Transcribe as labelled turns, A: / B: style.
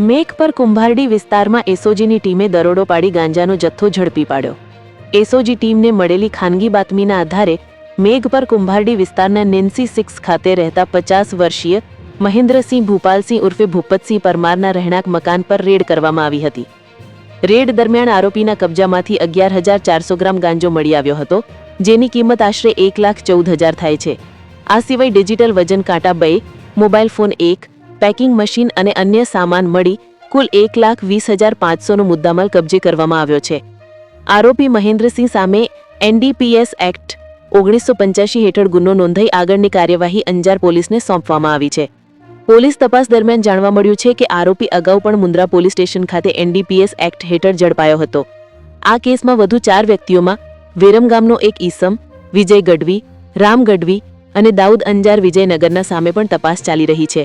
A: મેઘ પર કુંભારડી વિસ્તારમાં એસઓજીની ટીમે દરોડો પાડી ગાંજાનો જથ્થો ઝડપી પાડ્યો. એસઓજી ટીમને મળેલી ખાનગી બાતમીના આધારે મેઘ પર કુંભારડી વિસ્તારના નેન્સી સિક્સ ખાતે રહેતા પચાસ વર્ષીય મહેન્દ્રસિંહ ભૂપાલસિંહ ઉર્ફે ભૂપતસિંહ પરમારના રહેણાંક મકાન પર રેડ કરવામાં આવી હતી. રેડ દરમિયાન આરોપીના કબજામાંથી અગિયાર હજાર ચારસો ગ્રામ ગાંજો મળી આવ્યો હતો, જેની કિંમત આશરે એક લાખ ચૌદ હજાર થાય છે. આ સિવાય ડિજિટલ વજન કાંટા બે, મોબાઈલ ફોન એક પેકિંગ મશીન અને અન્ય સામાન મળી કુલ એક લાખ વીસ હજાર પાંચસોનો મુદ્દામાલ કબજે કરવામાં આવ્યો છે. આરોપી મહેન્દ્રસિંહ સામે એનડીપીએસ એક્ટ ઓગણીસો પંચ્યાસી હેઠળ ગુનો નોંધાઈ આગળની કાર્યવાહી અંજાર પોલીસને સોંપવામાં આવી છે. પોલીસ તપાસ દરમિયાન જાણવા મળ્યું છે કે આરોપી અગાઉ પણ મુન્દ્રા પોલીસ સ્ટેશન ખાતે એનડીપીએસ એક્ટ હેઠળ ઝડપાયો હતો. આ કેસમાં વધુ ચાર વ્યક્તિઓમાં વિરમગામનો એક ઈસમ, વિજય ગઢવી, રામ ગઢવી અને દાઉદ અંજાર વિજયનગરના સામે પણ તપાસ ચાલી રહી છે.